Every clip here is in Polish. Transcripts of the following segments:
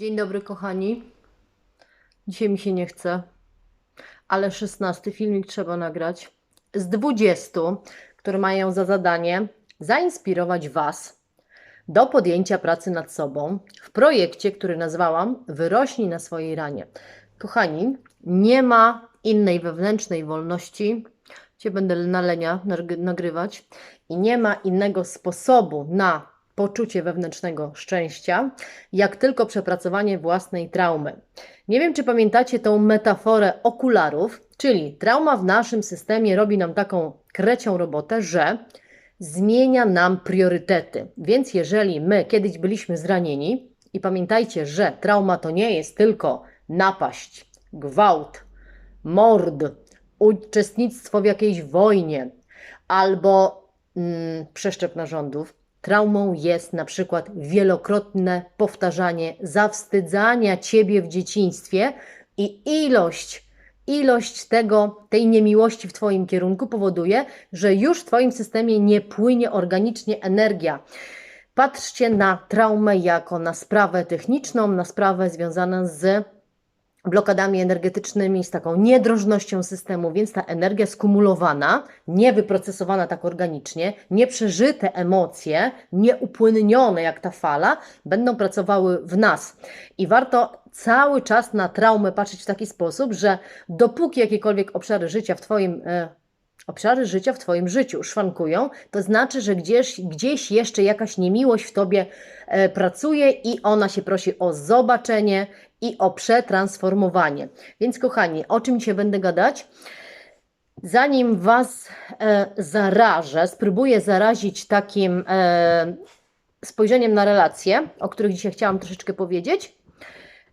Dzień dobry, kochani. Dzisiaj mi się nie chce, ale 16 filmik trzeba nagrać z 20, które mają za zadanie zainspirować Was do podjęcia pracy nad sobą w projekcie, który nazwałam Wyrośnij na swojej ranie. Kochani, nie ma innej wewnętrznej wolności. Cię będę na lenia nag- nagrywać i nie ma innego sposobu na poczucie wewnętrznego szczęścia, jak tylko przepracowanie własnej traumy. Nie wiem, czy pamiętacie tą metaforę okularów, czyli trauma w naszym systemie robi nam taką krecią robotę, że zmienia nam priorytety. Więc jeżeli my kiedyś byliśmy zranieni, i pamiętajcie, że trauma to nie jest tylko napaść, gwałt, mord, uczestnictwo w jakiejś wojnie albo mm, przeszczep narządów. Traumą jest na przykład wielokrotne powtarzanie zawstydzania ciebie w dzieciństwie i ilość, ilość tego, tej niemiłości w Twoim kierunku powoduje, że już w Twoim systemie nie płynie organicznie energia. Patrzcie na traumę jako na sprawę techniczną, na sprawę związaną z blokadami energetycznymi, z taką niedrożnością systemu, więc ta energia skumulowana, niewyprocesowana tak organicznie, nieprzeżyte emocje, nieupłynnione jak ta fala, będą pracowały w nas. I warto cały czas na traumę patrzeć w taki sposób, że dopóki jakiekolwiek obszary życia w Twoim e, obszary życia w Twoim życiu szwankują, to znaczy, że gdzieś, gdzieś jeszcze jakaś niemiłość w Tobie e, pracuje i ona się prosi o zobaczenie i o przetransformowanie. Więc kochani, o czym dzisiaj będę gadać? Zanim Was e, zarażę, spróbuję zarazić takim e, spojrzeniem na relacje, o których dzisiaj chciałam troszeczkę powiedzieć.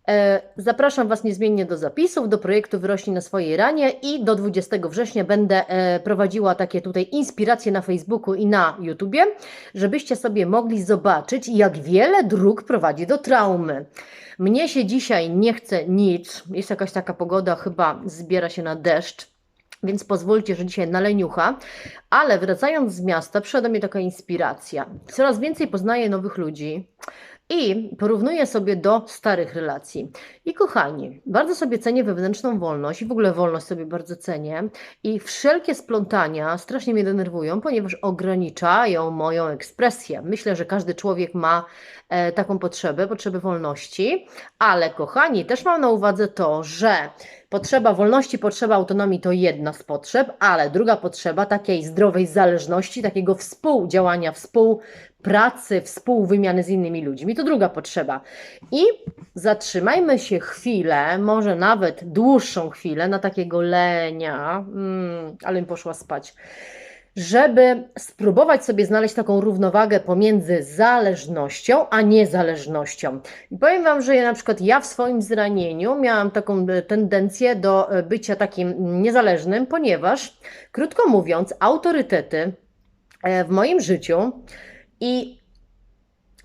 E, Zapraszam Was niezmiennie do zapisów, do projektu Wyrośnij na swojej ranie i do 20 września będę e, prowadziła takie tutaj inspiracje na Facebooku i na YouTubie, żebyście sobie mogli zobaczyć, jak wiele dróg prowadzi do traumy. Mnie się dzisiaj nie chce nic, jest jakaś taka pogoda, chyba zbiera się na deszcz, więc pozwólcie, że dzisiaj na leniucha, ale wracając z miasta, przyszła do mnie taka inspiracja. Coraz więcej poznaję nowych ludzi i porównuję sobie do starych relacji. I kochani, bardzo sobie cenię wewnętrzną wolność i w ogóle wolność sobie bardzo cenię. I wszelkie splątania strasznie mnie denerwują, ponieważ ograniczają moją ekspresję. Myślę, że każdy człowiek ma e, taką potrzebę, potrzebę wolności, ale kochani, też mam na uwadze to, że potrzeba wolności, potrzeba autonomii to jedna z potrzeb, ale druga potrzeba takiej zdrowej zależności, takiego współdziałania, współpracy, współwymiany z innymi ludźmi to druga potrzeba. I zatrzymajmy się chwilę, może nawet dłuższą chwilę na takiego lenia, mm, ale mi poszła spać żeby spróbować sobie znaleźć taką równowagę pomiędzy zależnością a niezależnością. I powiem Wam, że ja na przykład ja w swoim zranieniu miałam taką e, tendencję do e, bycia takim niezależnym, ponieważ, krótko mówiąc, autorytety e, w moim życiu i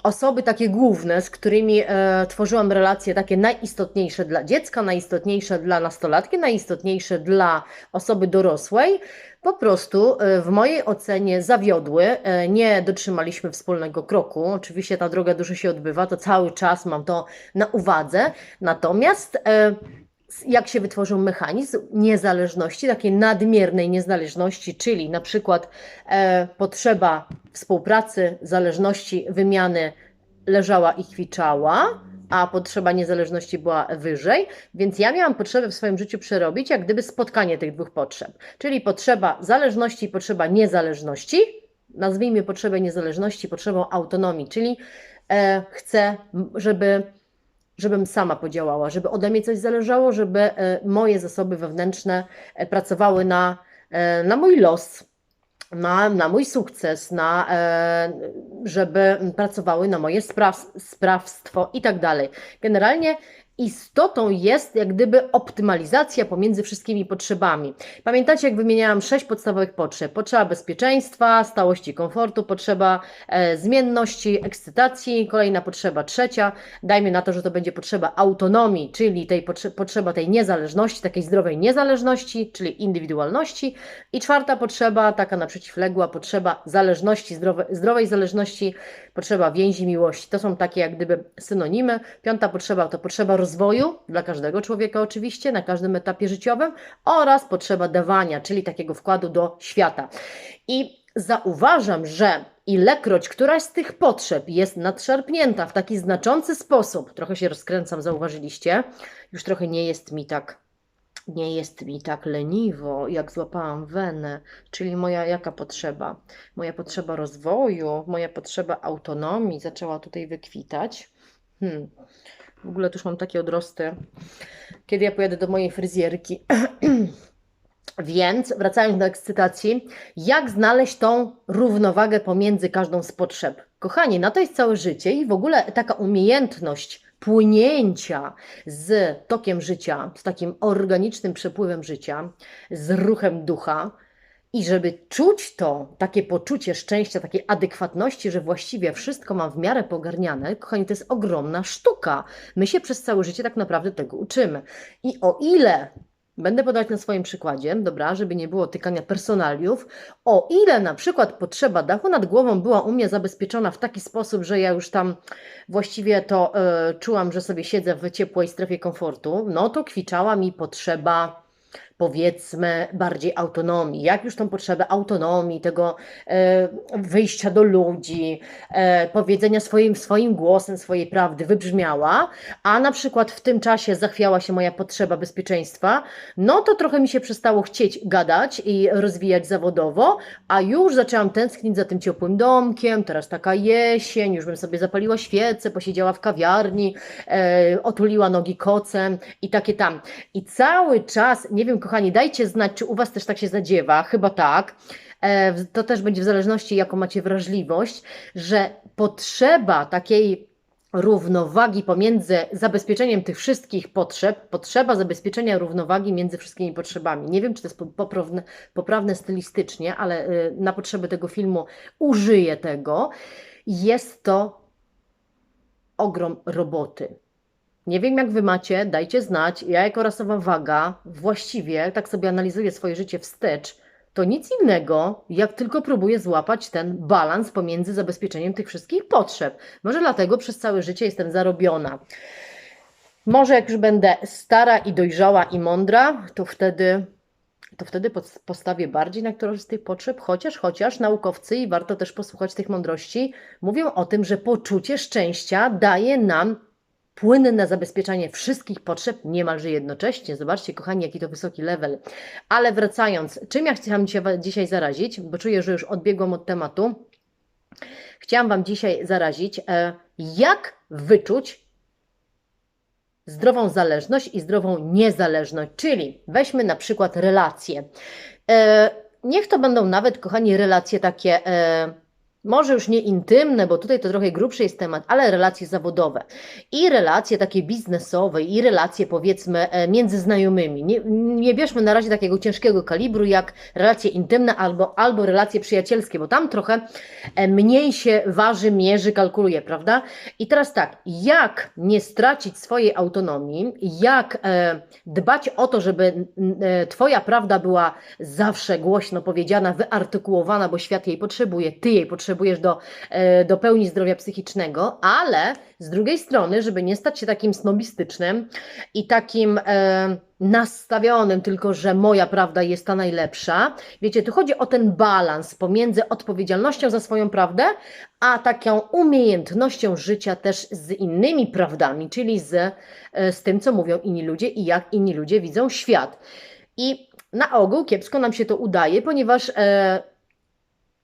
osoby takie główne, z którymi e, tworzyłam relacje takie najistotniejsze dla dziecka, najistotniejsze dla nastolatki, najistotniejsze dla osoby dorosłej, po prostu e, w mojej ocenie zawiodły, e, nie dotrzymaliśmy wspólnego kroku. Oczywiście ta droga dużo się odbywa, to cały czas mam to na uwadze. Natomiast e, jak się wytworzył mechanizm niezależności, takiej nadmiernej niezależności, czyli na przykład e, potrzeba współpracy, zależności, wymiany leżała i kwiczała, a potrzeba niezależności była wyżej, więc ja miałam potrzebę w swoim życiu przerobić, jak gdyby spotkanie tych dwóch potrzeb, czyli potrzeba zależności i potrzeba niezależności. Nazwijmy potrzebę niezależności potrzebą autonomii, czyli e, chcę, żeby żebym sama podziałała, żeby ode mnie coś zależało, żeby e, moje zasoby wewnętrzne e, pracowały na, e, na mój los, na, na mój sukces, na, żeby pracowały na moje spraw, sprawstwo i tak dalej. Generalnie istotą jest jak gdyby optymalizacja pomiędzy wszystkimi potrzebami. Pamiętacie, jak wymieniałam sześć podstawowych potrzeb? Potrzeba bezpieczeństwa, stałości, komfortu, potrzeba e, zmienności, ekscytacji, kolejna potrzeba trzecia, dajmy na to, że to będzie potrzeba autonomii, czyli tej potrze potrzeba tej niezależności, takiej zdrowej niezależności, czyli indywidualności i czwarta potrzeba, taka na przeciwległa, potrzeba zależności, zdrowe, zdrowej zależności, potrzeba więzi miłości. To są takie jak gdyby synonimy. Piąta potrzeba to potrzeba rozwoju dla każdego człowieka oczywiście, na każdym etapie życiowym oraz potrzeba dawania, czyli takiego wkładu do świata. I zauważam, że ilekroć któraś z tych potrzeb jest nadszarpnięta w taki znaczący sposób, trochę się rozkręcam, zauważyliście, już trochę nie jest mi tak nie jest mi tak leniwo, jak złapałam wenę, czyli moja jaka potrzeba? Moja potrzeba rozwoju, moja potrzeba autonomii zaczęła tutaj wykwitać. Hmm. W ogóle tu już mam takie odrosty. Kiedy ja pojadę do mojej fryzjerki. Więc wracając do ekscytacji, jak znaleźć tą równowagę pomiędzy każdą z potrzeb? Kochani, na to jest całe życie i w ogóle taka umiejętność płynięcia z tokiem życia, z takim organicznym przepływem życia, z ruchem ducha. I żeby czuć to, takie poczucie szczęścia, takiej adekwatności, że właściwie wszystko mam w miarę pogarniane, kochani, to jest ogromna sztuka. My się przez całe życie tak naprawdę tego uczymy. I o ile Będę podawać na swoim przykładzie, dobra, żeby nie było tykania personaliów. O ile na przykład potrzeba dachu nad głową była u mnie zabezpieczona w taki sposób, że ja już tam właściwie to y, czułam, że sobie siedzę w ciepłej strefie komfortu, no to kwiczała mi potrzeba powiedzmy, bardziej autonomii. Jak już tą potrzebę autonomii, tego e, wyjścia do ludzi, e, powiedzenia swoim, swoim głosem swojej prawdy wybrzmiała, a na przykład w tym czasie zachwiała się moja potrzeba bezpieczeństwa, no to trochę mi się przestało chcieć gadać i rozwijać zawodowo, a już zaczęłam tęsknić za tym ciepłym domkiem, teraz taka jesień, już bym sobie zapaliła świecę, posiedziała w kawiarni, e, otuliła nogi kocem i takie tam. I cały czas, nie wiem, kochani, dajcie znać, czy u Was też tak się zadziewa, chyba tak. E, to też będzie w zależności, jaką macie wrażliwość, że potrzeba takiej równowagi pomiędzy zabezpieczeniem tych wszystkich potrzeb, potrzeba zabezpieczenia równowagi między wszystkimi potrzebami. Nie wiem, czy to jest poprawne, poprawne stylistycznie, ale y, na potrzeby tego filmu użyję tego. Jest to ogrom roboty. Nie wiem, jak wy macie, dajcie znać. Ja, jako rasowa waga, właściwie tak sobie analizuję swoje życie wstecz. To nic innego, jak tylko próbuję złapać ten balans pomiędzy zabezpieczeniem tych wszystkich potrzeb. Może dlatego przez całe życie jestem zarobiona. Może jak już będę stara i dojrzała i mądra, to wtedy, to wtedy postawię bardziej na którąś z tych potrzeb, chociaż, chociaż naukowcy, i warto też posłuchać tych mądrości, mówią o tym, że poczucie szczęścia daje nam płynne zabezpieczanie wszystkich potrzeb niemalże jednocześnie. Zobaczcie, kochani, jaki to wysoki level. Ale wracając, czym ja chciałam dzisiaj zarazić, bo czuję, że już odbiegłam od tematu. Chciałam Wam dzisiaj zarazić, e, jak wyczuć zdrową zależność i zdrową niezależność. Czyli weźmy na przykład relacje. E, niech to będą nawet, kochani, relacje takie e, może już nie intymne, bo tutaj to trochę grubszy jest temat, ale relacje zawodowe i relacje takie biznesowe i relacje powiedzmy e, między znajomymi. Nie, nie bierzmy na razie takiego ciężkiego kalibru jak relacje intymne albo, albo relacje przyjacielskie, bo tam trochę e, mniej się waży, mierzy, kalkuluje, prawda? I teraz tak, jak nie stracić swojej autonomii, jak e, dbać o to, żeby Twoja prawda była zawsze głośno powiedziana, wyartykułowana, bo świat jej potrzebuje, Ty jej potrzebujesz, potrzebujesz do, e, do pełni zdrowia psychicznego, ale z drugiej strony, żeby nie stać się takim snobistycznym i takim e, nastawionym tylko, że moja prawda jest ta najlepsza. Wiecie, tu chodzi o ten balans pomiędzy odpowiedzialnością za swoją prawdę, a taką umiejętnością życia też z innymi prawdami, czyli z, e, z tym, co mówią inni ludzie i jak inni ludzie widzą świat. I na ogół kiepsko nam się to udaje, ponieważ e,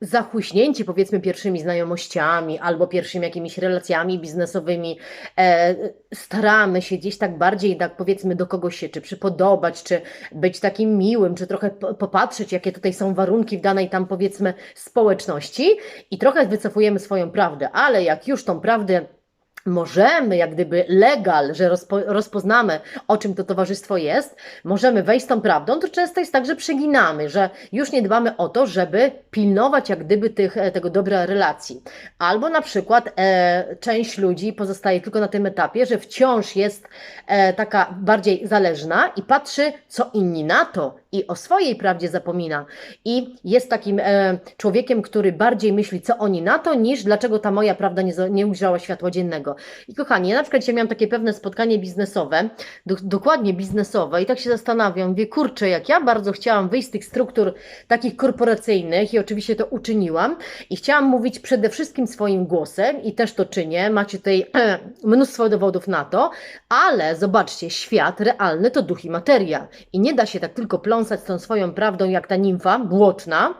zachuśnięci powiedzmy pierwszymi znajomościami albo pierwszymi jakimiś relacjami biznesowymi, e, staramy się gdzieś tak bardziej, tak powiedzmy do kogoś się czy przypodobać, czy być takim miłym, czy trochę popatrzeć, jakie tutaj są warunki w danej tam powiedzmy społeczności i trochę wycofujemy swoją prawdę, ale jak już tą prawdę możemy, jak gdyby legal, że rozpo, rozpoznamy, o czym to towarzystwo jest, możemy wejść z tą prawdą, to często jest tak, że przeginamy, że już nie dbamy o to, żeby pilnować jak gdyby tych, e, tego dobra relacji. Albo na przykład e, część ludzi pozostaje tylko na tym etapie, że wciąż jest e, taka bardziej zależna i patrzy, co inni na to i o swojej prawdzie zapomina. I jest takim e, człowiekiem, który bardziej myśli, co oni na to, niż dlaczego ta moja prawda nie, nie ujrzała światła dziennego. I kochani, ja na przykład dzisiaj miałam takie pewne spotkanie biznesowe, do, dokładnie biznesowe, i tak się zastanawiam, wie kurczę, jak ja bardzo chciałam wyjść z tych struktur takich korporacyjnych, i oczywiście to uczyniłam, i chciałam mówić przede wszystkim swoim głosem, i też to czynię. Macie tutaj mnóstwo dowodów na to, ale zobaczcie, świat realny to duch i materia. I nie da się tak tylko pląsać tą swoją prawdą, jak ta nimfa błotna,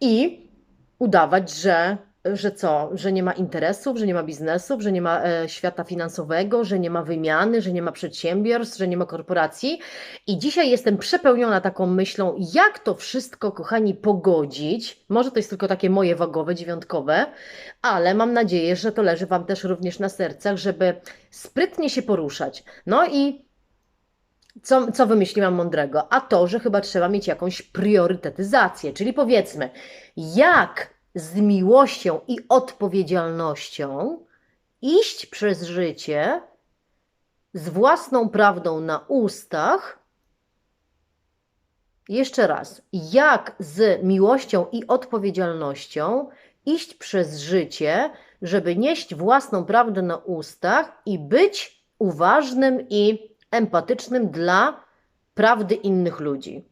i udawać, że że co, że nie ma interesów, że nie ma biznesów, że nie ma e, świata finansowego, że nie ma wymiany, że nie ma przedsiębiorstw, że nie ma korporacji. I dzisiaj jestem przepełniona taką myślą, jak to wszystko, kochani, pogodzić. Może to jest tylko takie moje wagowe, dziewiątkowe, ale mam nadzieję, że to leży Wam też również na sercach, żeby sprytnie się poruszać. No i co, co wymyśliłam mądrego? A to, że chyba trzeba mieć jakąś priorytetyzację, czyli powiedzmy, jak z miłością i odpowiedzialnością iść przez życie z własną prawdą na ustach. Jeszcze raz, jak z miłością i odpowiedzialnością iść przez życie, żeby nieść własną prawdę na ustach i być uważnym i empatycznym dla prawdy innych ludzi.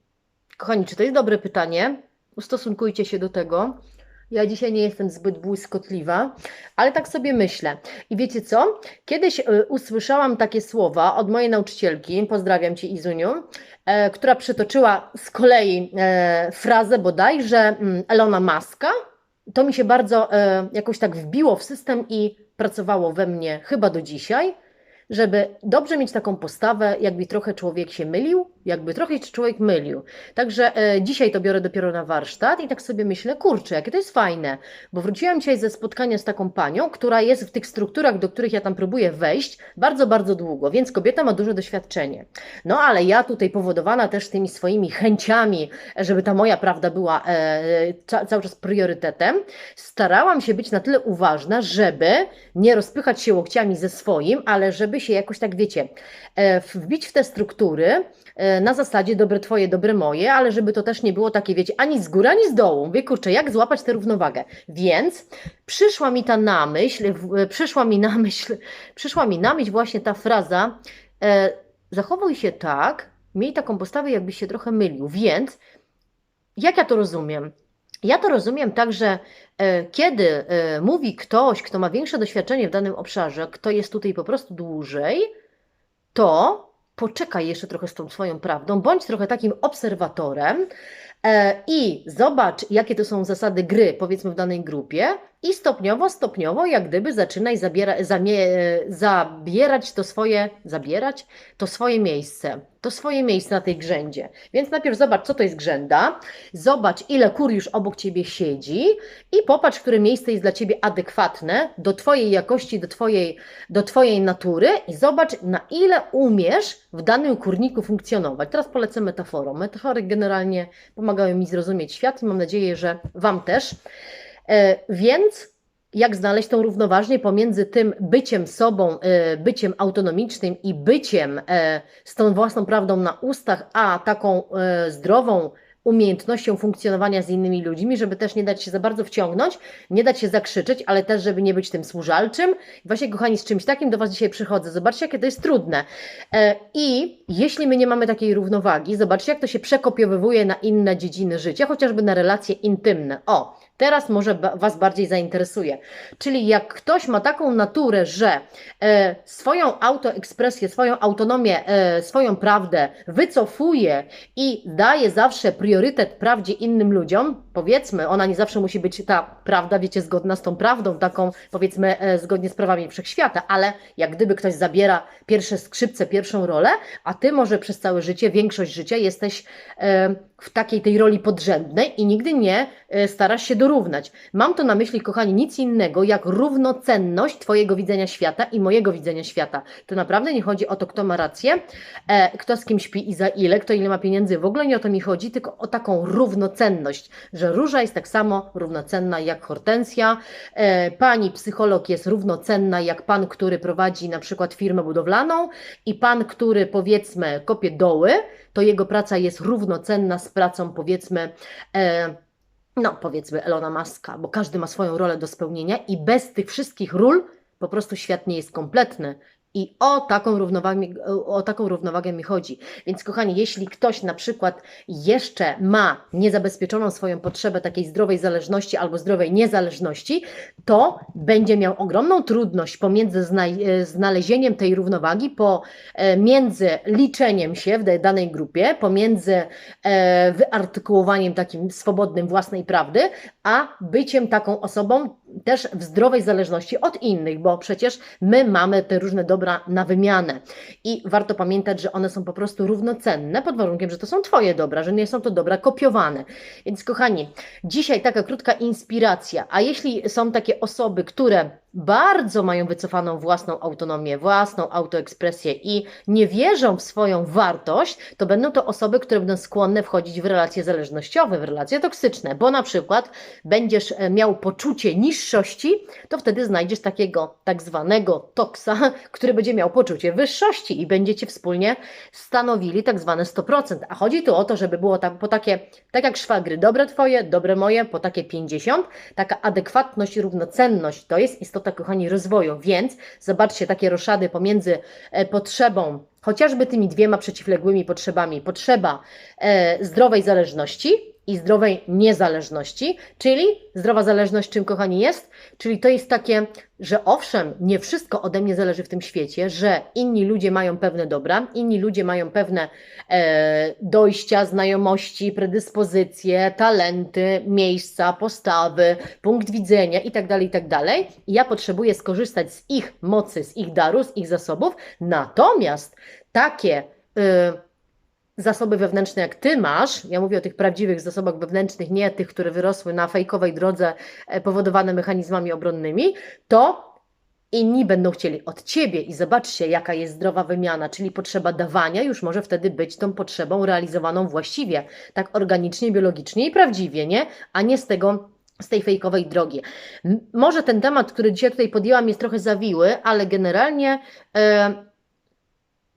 Kochani, czy to jest dobre pytanie? Ustosunkujcie się do tego. Ja dzisiaj nie jestem zbyt błyskotliwa, ale tak sobie myślę. I wiecie co? Kiedyś y, usłyszałam takie słowa od mojej nauczycielki, pozdrawiam Cię Izuniu, e, która przytoczyła z kolei e, frazę bodajże mm, Elona Maska. To mi się bardzo e, jakoś tak wbiło w system i pracowało we mnie chyba do dzisiaj żeby dobrze mieć taką postawę, jakby trochę człowiek się mylił, jakby trochę człowiek mylił. Także e, dzisiaj to biorę dopiero na warsztat i tak sobie myślę, kurczę, jakie to jest fajne, bo wróciłam dzisiaj ze spotkania z taką panią, która jest w tych strukturach, do których ja tam próbuję wejść, bardzo, bardzo długo, więc kobieta ma duże doświadczenie. No ale ja tutaj powodowana też tymi swoimi chęciami, żeby ta moja prawda była e, ca cały czas priorytetem, starałam się być na tyle uważna, żeby nie rozpychać się łokciami ze swoim, ale żeby się jakoś tak, wiecie, e, wbić w te struktury, na zasadzie dobre twoje, dobre moje, ale żeby to też nie było takie, wiecie, ani z góry, ani z dołu. Wie, kurczę, jak złapać tę równowagę? Więc przyszła mi ta na myśl, e, przyszła mi na myśl, przyszła mi na myśl właśnie ta fraza e, zachowuj się tak, miej taką postawę, jakbyś się trochę mylił. Więc jak ja to rozumiem? Ja to rozumiem tak, że e, kiedy e, mówi ktoś, kto ma większe doświadczenie w danym obszarze, kto jest tutaj po prostu dłużej, to poczekaj jeszcze trochę z tą swoją prawdą, bądź trochę takim obserwatorem e, i zobacz, jakie to są zasady gry, powiedzmy w danej grupie, i stopniowo, stopniowo, jak gdyby zaczynaj zabiera, zamie, zabierać to swoje, zabierać to swoje miejsce, to swoje miejsce na tej grzędzie. Więc najpierw zobacz, co to jest grzęda, zobacz, ile kur już obok Ciebie siedzi i popatrz, które miejsce jest dla Ciebie adekwatne do Twojej jakości, do Twojej, do twojej natury i zobacz, na ile umiesz w danym kurniku funkcjonować. Teraz polecę metaforą. Metafory generalnie pomagają mi zrozumieć świat i mam nadzieję, że Wam też. E, więc jak znaleźć tą równoważnię pomiędzy tym byciem sobą, e, byciem autonomicznym i byciem e, z tą własną prawdą na ustach, a taką zdrową umiejętnością funkcjonowania z innymi ludźmi, żeby też nie dać się za bardzo wciągnąć, nie dać się zakrzyczeć, ale też, żeby nie być tym służalczym. Właśnie, kochani, z czymś takim do Was dzisiaj przychodzę. Zobaczcie, jakie to jest trudne. I jeśli my nie mamy takiej równowagi, zobaczcie, jak to się przekopiowywuje na inne dziedziny życia, chociażby na relacje intymne. O, Teraz może Was bardziej zainteresuje. Czyli jak ktoś ma taką naturę, że e, swoją autoekspresję, swoją autonomię, e, swoją prawdę wycofuje i daje zawsze priorytet prawdzie innym ludziom, powiedzmy, ona nie zawsze musi być ta prawda, wiecie, zgodna z tą prawdą, taką powiedzmy e, zgodnie z prawami wszechświata, ale jak gdyby ktoś zabiera pierwsze skrzypce, pierwszą rolę, a ty może przez całe życie, większość życia jesteś e, w takiej tej roli podrzędnej i nigdy nie e, starasz się dorównać. Mam to na myśli, kochani, nic innego jak równocenność Twojego widzenia świata i mojego widzenia świata. To naprawdę nie chodzi o to, kto ma rację, kto z kim śpi i za ile, kto ile ma pieniędzy. W ogóle nie o to mi chodzi, tylko o taką równocenność, że róża jest tak samo równocenna jak hortensja, e, pani psycholog jest równocenna jak pan, który prowadzi na przykład firmę budowlaną i pan, który powiedzmy kopie doły, to jego praca jest równocenna z pracą powiedzmy e, no powiedzmy Elona Muska, bo każdy ma swoją rolę do spełnienia i bez tych wszystkich ról po prostu świat nie jest kompletny. I o taką, równowagę, o taką równowagę mi chodzi. Więc, kochani, jeśli ktoś na przykład jeszcze ma niezabezpieczoną swoją potrzebę takiej zdrowej zależności albo zdrowej niezależności, to będzie miał ogromną trudność pomiędzy znalezieniem tej równowagi, pomiędzy e, liczeniem się w danej grupie, pomiędzy e, wyartykułowaniem takim swobodnym własnej prawdy, a byciem taką osobą też w zdrowej zależności od innych, bo przecież my mamy te różne dobra na wymianę i warto pamiętać, że one są po prostu równocenne pod warunkiem, że to są Twoje dobra, że nie są to dobra kopiowane. Więc kochani, dzisiaj taka krótka inspiracja, a jeśli są takie osoby, które bardzo mają wycofaną własną autonomię, własną autoekspresję i nie wierzą w swoją wartość, to będą to osoby, które będą skłonne wchodzić w relacje zależnościowe, w relacje toksyczne, bo na przykład będziesz e, miał poczucie niższości, to wtedy znajdziesz takiego tak zwanego toksa, który będzie miał poczucie wyższości i będziecie wspólnie stanowili tak zwane 100%. A chodzi tu o to, żeby było tak, po takie, tak jak szwagry, dobre twoje, dobre moje, po takie 50, taka adekwatność równocenność, to jest istotne istota, kochani, rozwoju. Więc zobaczcie takie roszady pomiędzy e, potrzebą, chociażby tymi dwiema przeciwległymi potrzebami, potrzeba e, zdrowej zależności i zdrowej niezależności, czyli zdrowa zależność czym, kochani, jest? Czyli to jest takie, że owszem, nie wszystko ode mnie zależy w tym świecie, że inni ludzie mają pewne dobra, inni ludzie mają pewne e, dojścia, znajomości, predyspozycje, talenty, miejsca, postawy, punkt widzenia itd., tak itd. Tak I ja potrzebuję skorzystać z ich mocy, z ich daru, z ich zasobów, natomiast takie... E, zasoby wewnętrzne, jak ty masz, ja mówię o tych prawdziwych zasobach wewnętrznych, nie tych, które wyrosły na fejkowej drodze e, powodowane mechanizmami obronnymi, to inni będą chcieli od ciebie i zobaczcie, jaka jest zdrowa wymiana, czyli potrzeba dawania już może wtedy być tą potrzebą realizowaną właściwie, tak organicznie, biologicznie i prawdziwie, nie? A nie z tego z tej fejkowej drogi. Może ten temat, który dzisiaj tutaj podjęłam, jest trochę zawiły, ale generalnie e,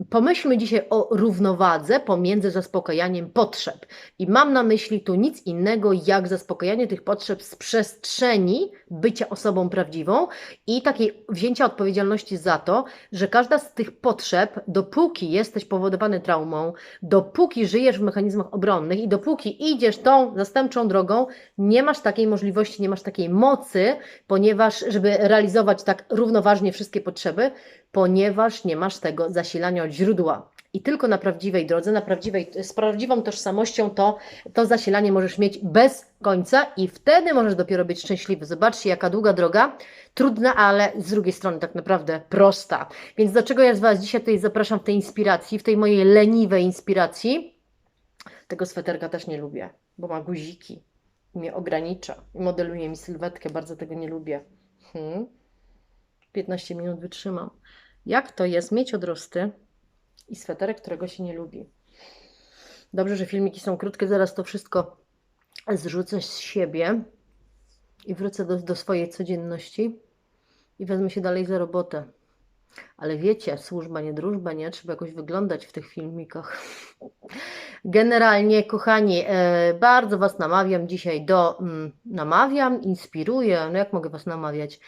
Pomyślmy dzisiaj o równowadze pomiędzy zaspokajaniem potrzeb. I mam na myśli tu nic innego jak zaspokajanie tych potrzeb z przestrzeni bycia osobą prawdziwą i takiej wzięcia odpowiedzialności za to, że każda z tych potrzeb, dopóki jesteś powodowany traumą, dopóki żyjesz w mechanizmach obronnych i dopóki idziesz tą zastępczą drogą, nie masz takiej możliwości, nie masz takiej mocy, ponieważ, żeby realizować tak równoważnie wszystkie potrzeby, ponieważ nie masz tego zasilania od źródła. I tylko na prawdziwej drodze, na prawdziwej, z prawdziwą tożsamością to, to zasilanie możesz mieć bez końca i wtedy możesz dopiero być szczęśliwy. Zobaczcie, jaka długa droga, trudna, ale z drugiej strony tak naprawdę prosta. Więc do czego ja z Was dzisiaj tutaj zapraszam w tej inspiracji, w tej mojej leniwej inspiracji? Tego sweterka też nie lubię, bo ma guziki i mnie ogranicza i modeluje mi sylwetkę, bardzo tego nie lubię. Hmm. 15 minut wytrzymam. Jak to jest mieć odrosty i sweterek, którego się nie lubi? Dobrze, że filmiki są krótkie, zaraz to wszystko zrzucę z siebie i wrócę do, do swojej codzienności i wezmę się dalej za robotę. Ale wiecie, służba, nie drużba, nie? Trzeba jakoś wyglądać w tych filmikach. Generalnie, kochani, e, bardzo Was namawiam dzisiaj do. Mm, namawiam, inspiruję. No jak mogę Was namawiać?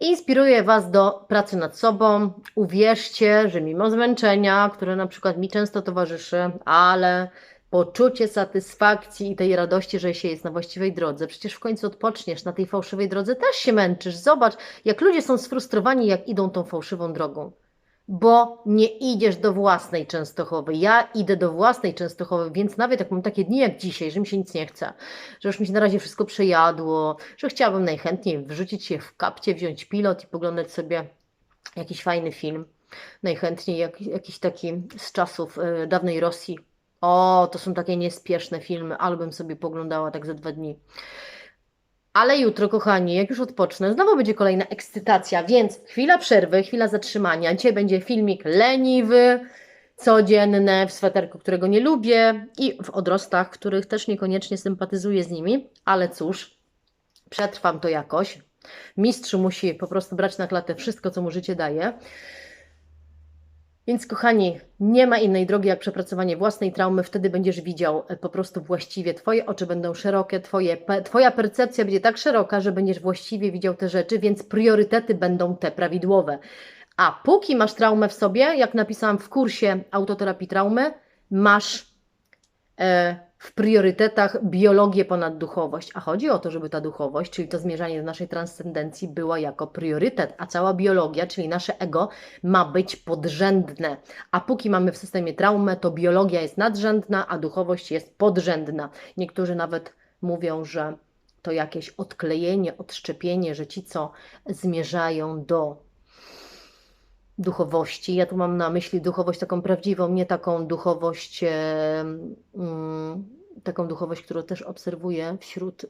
Inspiruje Was do pracy nad sobą. Uwierzcie, że mimo zmęczenia, które na przykład mi często towarzyszy, ale poczucie satysfakcji i tej radości, że się jest na właściwej drodze. Przecież w końcu odpoczniesz na tej fałszywej drodze, też się męczysz. Zobacz, jak ludzie są sfrustrowani, jak idą tą fałszywą drogą. Bo nie idziesz do własnej Częstochowy. Ja idę do własnej Częstochowy, więc nawet jak mam takie dni jak dzisiaj, że mi się nic nie chce, że już mi się na razie wszystko przejadło, że chciałabym najchętniej wrzucić się w kapcie, wziąć pilot i poglądać sobie jakiś fajny film. Najchętniej jak, jakiś taki z czasów y, dawnej Rosji. O, to są takie niespieszne filmy, albym sobie poglądała tak za dwa dni. Ale jutro, kochani, jak już odpocznę, znowu będzie kolejna ekscytacja, więc chwila przerwy, chwila zatrzymania. Dzisiaj będzie filmik leniwy, codzienny, w sweterku, którego nie lubię i w odrostach, których też niekoniecznie sympatyzuję z nimi, ale cóż, przetrwam to jakoś. Mistrz musi po prostu brać na klatę wszystko, co mu życie daje. Więc kochani, nie ma innej drogi jak przepracowanie własnej traumy, wtedy będziesz widział e, po prostu właściwie, Twoje oczy będą szerokie, twoje, Twoja percepcja będzie tak szeroka, że będziesz właściwie widział te rzeczy, więc priorytety będą te prawidłowe. A póki masz traumę w sobie, jak napisałam w kursie autoterapii traumy, masz e, w priorytetach biologię ponad duchowość. A chodzi o to, żeby ta duchowość, czyli to zmierzanie do naszej transcendencji, była jako priorytet, a cała biologia, czyli nasze ego, ma być podrzędne. A póki mamy w systemie traumę, to biologia jest nadrzędna, a duchowość jest podrzędna. Niektórzy nawet mówią, że to jakieś odklejenie, odszczepienie, że ci, co zmierzają do duchowości. Ja tu mam na myśli duchowość taką prawdziwą, nie taką duchowość, mm, taką duchowość, którą też obserwuję wśród y,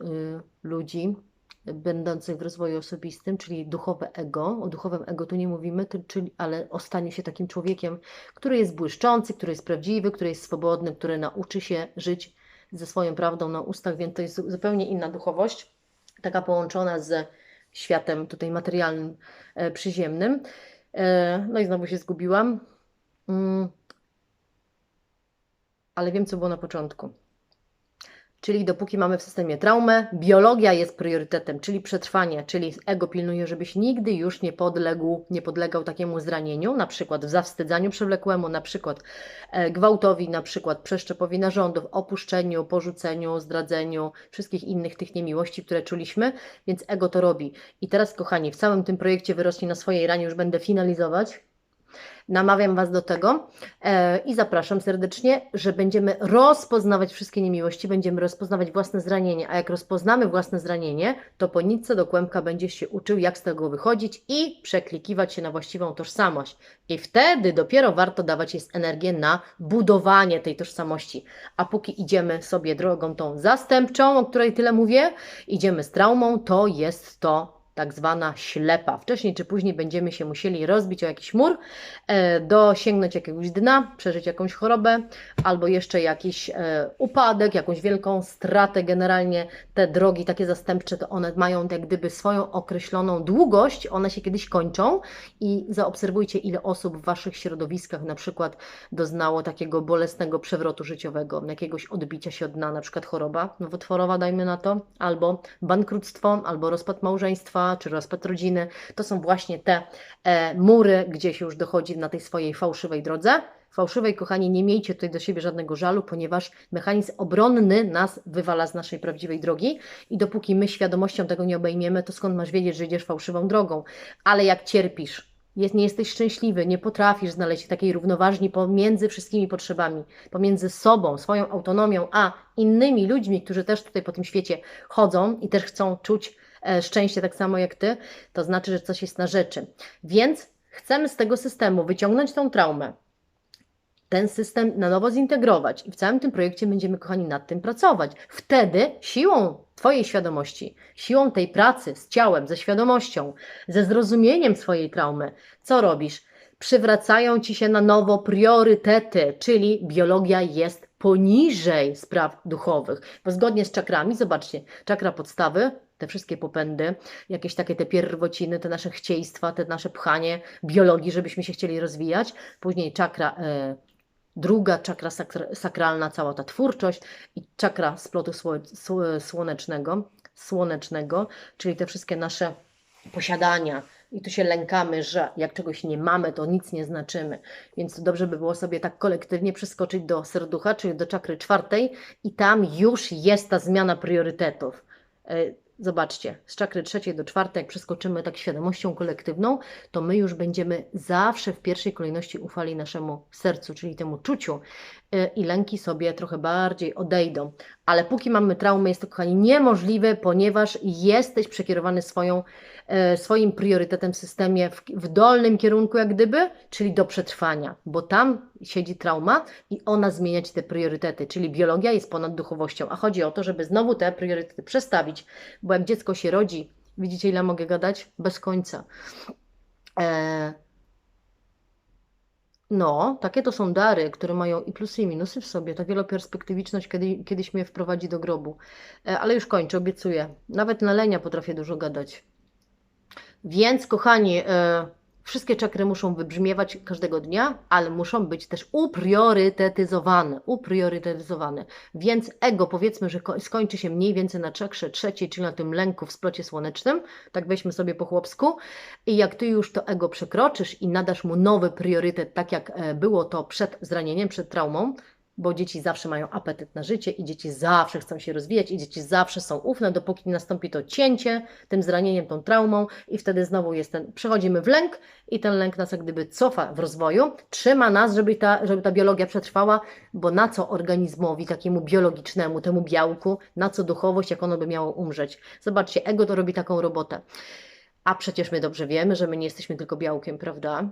ludzi będących w rozwoju osobistym, czyli duchowe ego. O duchowym ego tu nie mówimy, czyli, ale o stanie się takim człowiekiem, który jest błyszczący, który jest prawdziwy, który jest swobodny, który nauczy się żyć ze swoją prawdą na ustach, więc to jest zupełnie inna duchowość, taka połączona z światem tutaj materialnym, e, przyziemnym. E, no i znowu się zgubiłam. Mm. Ale wiem, co było na początku. Czyli dopóki mamy w systemie traumę, biologia jest priorytetem, czyli przetrwanie, czyli ego pilnuje, żebyś nigdy już nie podległ, nie podlegał takiemu zranieniu, na przykład w zawstydzaniu przewlekłemu, na przykład e, gwałtowi, na przykład przeszczepowi narządów, opuszczeniu, porzuceniu, zdradzeniu, wszystkich innych tych niemiłości, które czuliśmy, więc ego to robi. I teraz, kochani, w całym tym projekcie wyrośnie na swojej ranie, już będę finalizować, Namawiam Was do tego e, i zapraszam serdecznie, że będziemy rozpoznawać wszystkie niemiłości, będziemy rozpoznawać własne zranienie, a jak rozpoznamy własne zranienie, to po nitce do kłębka będziesz się uczył, jak z tego wychodzić i przeklikiwać się na właściwą tożsamość. I wtedy dopiero warto dawać jest energię na budowanie tej tożsamości. A póki idziemy sobie drogą tą zastępczą, o której tyle mówię, idziemy z traumą, to jest to tak zwana ślepa. Wcześniej czy później będziemy się musieli rozbić o jakiś mur, e, dosięgnąć jakiegoś dna, przeżyć jakąś chorobę albo jeszcze jakiś e, upadek, jakąś wielką stratę. Generalnie te drogi takie zastępcze, to one mają jak gdyby swoją określoną długość, one się kiedyś kończą i zaobserwujcie, ile osób w Waszych środowiskach na przykład doznało takiego bolesnego przewrotu życiowego, jakiegoś odbicia się od dna, na przykład choroba nowotworowa, dajmy na to, albo bankructwo, albo rozpad małżeństwa, czy rozpad rodziny, to są właśnie te e, mury, gdzie się już dochodzi na tej swojej fałszywej drodze. Fałszywej, kochani, nie miejcie tutaj do siebie żadnego żalu, ponieważ mechanizm obronny nas wywala z naszej prawdziwej drogi i dopóki my świadomością tego nie obejmiemy, to skąd masz wiedzieć, że idziesz fałszywą drogą? Ale jak cierpisz, jest, nie jesteś szczęśliwy, nie potrafisz znaleźć takiej równoważni pomiędzy wszystkimi potrzebami, pomiędzy sobą, swoją autonomią, a innymi ludźmi, którzy też tutaj po tym świecie chodzą i też chcą czuć szczęście tak samo jak Ty, to znaczy, że coś jest na rzeczy. Więc chcemy z tego systemu wyciągnąć tą traumę, ten system na nowo zintegrować i w całym tym projekcie będziemy, kochani, nad tym pracować. Wtedy siłą Twojej świadomości, siłą tej pracy z ciałem, ze świadomością, ze zrozumieniem swojej traumy, co robisz? Przywracają Ci się na nowo priorytety, czyli biologia jest poniżej spraw duchowych, bo zgodnie z czakrami, zobaczcie, czakra podstawy te wszystkie popędy, jakieś takie te pierwociny, te nasze chcieństwa, te nasze pchanie biologii, żebyśmy się chcieli rozwijać. Później czakra e, druga, czakra sakra, sakralna, cała ta twórczość i czakra splotu słonecznego, słonecznego, czyli te wszystkie nasze posiadania. I tu się lękamy, że jak czegoś nie mamy, to nic nie znaczymy. Więc dobrze by było sobie tak kolektywnie przeskoczyć do serducha, czyli do czakry czwartej, i tam już jest ta zmiana priorytetów. Zobaczcie, z czakry trzeciej do czwartej, jak przeskoczymy tak świadomością kolektywną, to my już będziemy zawsze w pierwszej kolejności ufali naszemu sercu, czyli temu czuciu y, i lęki sobie trochę bardziej odejdą. Ale póki mamy traumę, jest to, kochani, niemożliwe, ponieważ jesteś przekierowany swoją, swoim priorytetem systemie w, w dolnym kierunku, jak gdyby, czyli do przetrwania, bo tam siedzi trauma i ona zmienia ci te priorytety, czyli biologia jest ponad duchowością, a chodzi o to, żeby znowu te priorytety przestawić, bo jak dziecko się rodzi, widzicie ile mogę gadać? Bez końca. E... No, takie to są dary, które mają i plusy i minusy w sobie. Ta wieloperspektywiczność kiedy, kiedyś mnie wprowadzi do grobu. E, ale już kończę, obiecuję. Nawet na lenia potrafię dużo gadać. Więc, kochani, e, Wszystkie czakry muszą wybrzmiewać każdego dnia, ale muszą być też upriorytetyzowane, upriorytetyzowane. Więc ego powiedzmy, że skończy się mniej więcej na czakrze trzeciej, czyli na tym lęku w splocie słonecznym, tak weźmy sobie po chłopsku i jak Ty już to ego przekroczysz i nadasz mu nowy priorytet, tak jak e, było to przed zranieniem, przed traumą, bo dzieci zawsze mają apetyt na życie i dzieci zawsze chcą się rozwijać i dzieci zawsze są ufne, dopóki nie nastąpi to cięcie tym zranieniem, tą traumą i wtedy znowu jest ten, przechodzimy w lęk i ten lęk nas jak gdyby cofa w rozwoju, trzyma nas, żeby ta, żeby ta biologia przetrwała, bo na co organizmowi takiemu biologicznemu, temu białku, na co duchowość, jak ono by miało umrzeć. Zobaczcie, ego to robi taką robotę. A przecież my dobrze wiemy, że my nie jesteśmy tylko białkiem, prawda?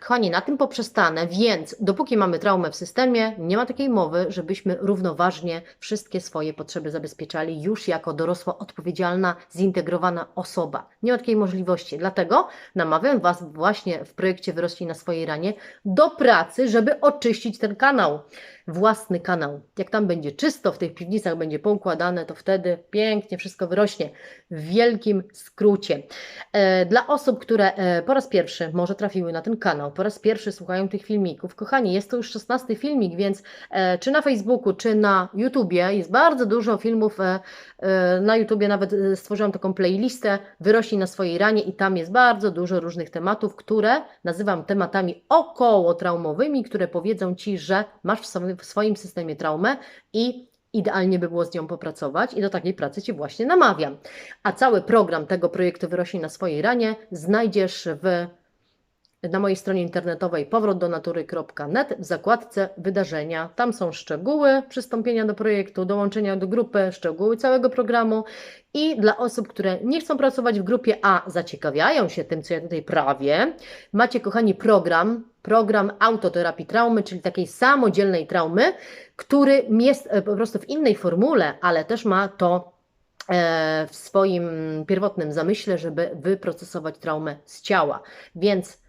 Kochani, na tym poprzestanę, więc dopóki mamy traumę w systemie, nie ma takiej mowy, żebyśmy równoważnie wszystkie swoje potrzeby zabezpieczali już jako dorosła, odpowiedzialna, zintegrowana osoba. Nie ma takiej możliwości. Dlatego namawiam Was właśnie w projekcie Wyrośli na swojej ranie do pracy, żeby oczyścić ten kanał własny kanał. Jak tam będzie czysto, w tych piwnicach będzie poukładane, to wtedy pięknie wszystko wyrośnie. W wielkim skrócie. E, dla osób, które e, po raz pierwszy może trafiły na ten kanał, po raz pierwszy słuchają tych filmików, kochani, jest to już szesnasty filmik, więc e, czy na Facebooku, czy na YouTubie jest bardzo dużo filmów. Na YouTubie nawet stworzyłam taką playlistę Wyrośli na swojej ranie i tam jest bardzo dużo różnych tematów, które nazywam tematami około traumowymi, które powiedzą Ci, że masz w sobie w swoim systemie traumę i idealnie by było z nią popracować i do takiej pracy Cię właśnie namawiam. A cały program tego projektu Wyrośnij na swojej ranie znajdziesz w na mojej stronie internetowej powrotdonatury.net w zakładce wydarzenia. Tam są szczegóły przystąpienia do projektu, dołączenia do grupy, szczegóły całego programu i dla osób, które nie chcą pracować w grupie, a zaciekawiają się tym, co ja tutaj prawię, macie, kochani, program, program autoterapii traumy, czyli takiej samodzielnej traumy, który jest e, po prostu w innej formule, ale też ma to e, w swoim pierwotnym zamyśle, żeby wyprocesować traumę z ciała. Więc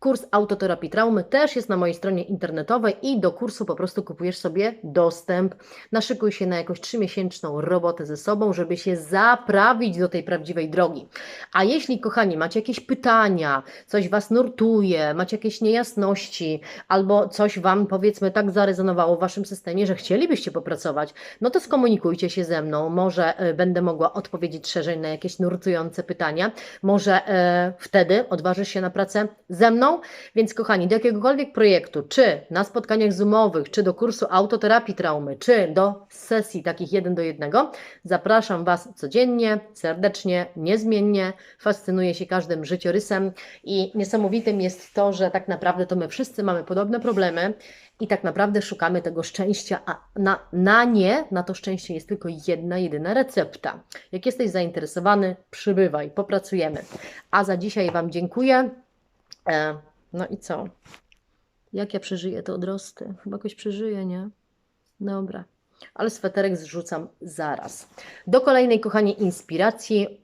Kurs autoterapii traumy też jest na mojej stronie internetowej i do kursu po prostu kupujesz sobie dostęp. Naszykuj się na jakąś trzymiesięczną robotę ze sobą, żeby się zaprawić do tej prawdziwej drogi. A jeśli, kochani, macie jakieś pytania, coś Was nurtuje, macie jakieś niejasności, albo coś Wam, powiedzmy, tak zarezonowało w Waszym systemie, że chcielibyście popracować, no to skomunikujcie się ze mną. Może y, będę mogła odpowiedzieć szerzej na jakieś nurtujące pytania. Może y, wtedy odważysz się na pracę ze mną więc kochani, do jakiegokolwiek projektu, czy na spotkaniach zoomowych, czy do kursu autoterapii traumy, czy do sesji takich jeden do jednego, zapraszam Was codziennie, serdecznie, niezmiennie. Fascynuję się każdym życiorysem i niesamowitym jest to, że tak naprawdę to my wszyscy mamy podobne problemy i tak naprawdę szukamy tego szczęścia, a na, na nie, na to szczęście jest tylko jedna, jedyna recepta. Jak jesteś zainteresowany, przybywaj, popracujemy. A za dzisiaj Wam dziękuję. E, no i co? Jak ja przeżyję te odrosty? Chyba jakoś przeżyję, nie? Dobra. Ale sweterek zrzucam zaraz. Do kolejnej, kochani, inspiracji.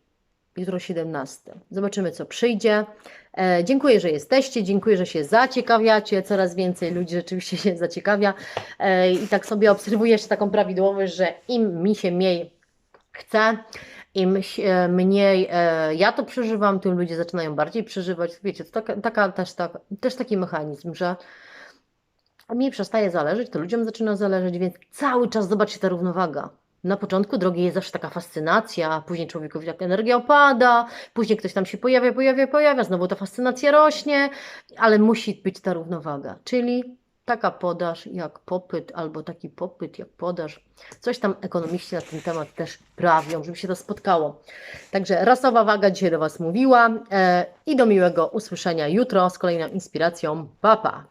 Jutro 17. Zobaczymy, co przyjdzie. E, dziękuję, że jesteście. Dziękuję, że się zaciekawiacie. Coraz więcej ludzi rzeczywiście się zaciekawia. E, I tak sobie obserwuję jeszcze taką prawidłowość, że im mi się mniej chce, im e, mniej e, ja to przeżywam, tym ludzie zaczynają bardziej przeżywać. Wiecie, to taka, taka też, tak, też taki mechanizm, że mi przestaje zależeć, to ludziom zaczyna zależeć, więc cały czas zobaczcie ta równowaga. Na początku drogi jest zawsze taka fascynacja, później człowiekowi taka energia opada, później ktoś tam się pojawia, pojawia, pojawia, znowu ta fascynacja rośnie, ale musi być ta równowaga. Czyli taka podaż jak popyt, albo taki popyt jak podaż. Coś tam ekonomiści na ten temat też prawią, żeby się to spotkało. Także rasowa waga dzisiaj do Was mówiła e, i do miłego usłyszenia jutro z kolejną inspiracją. Pa, pa!